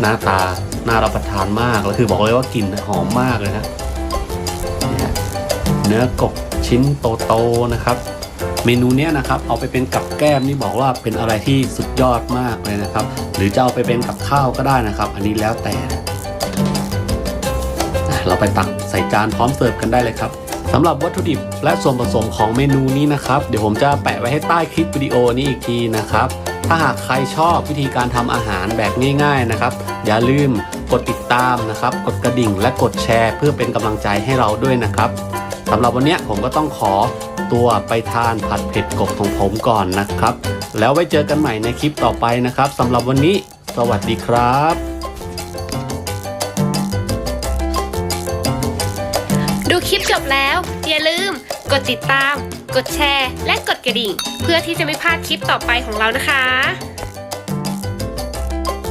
หน้าตาน่ารับประทานมากแล้วคือบอกเลยว่ากลิ่นหอมมากเลยนะเนื้อกบชิ้นโตๆนะครับ เมนูเนี้ยนะครับ เอาไปเป็นกับแก้มนี่บอกว่าเป็นอะไรที่สุดยอดมากเลยนะครับ หรือจะเอาไปเป็นกับข้าวก็ได้นะครับ อันนี้แล้วแต่เราไปตักใส่จานพร้อมเสิร์ฟกันได้เลยครับสำหรับวัตถุดิบและส่วนผสมของเมนูนี้นะครับ เดี๋ยวผมจะแปะไว้ให้ใต้คลิปวิดีโอนี้อีกทีนะครับ ถ้าหากใครชอบวิธีการทำอาหารแบบง่ายๆนะครับ อย่าลืมกดติดตามนะครับ กดกระดิ่งและกดแชร์ เพื่อเป็นกำลังใจให้เราด้วยนะครับสำหรับวันนี้ผมก็ต้องขอตัวไปทานผัดเผ็ดกบของผมก่อนนะครับ แล้วไว้เจอกันใหม่ในคลิปต่อไปนะครับสำหรับวันนี้ สวัสดีครับดูคลิปจบแล้ว อย่าลืม กดติดตาม กดแชร์ และกดกระดิ่ง เพื่อที่จะไม่พลาดคลิปต่อไปของเรานะคะ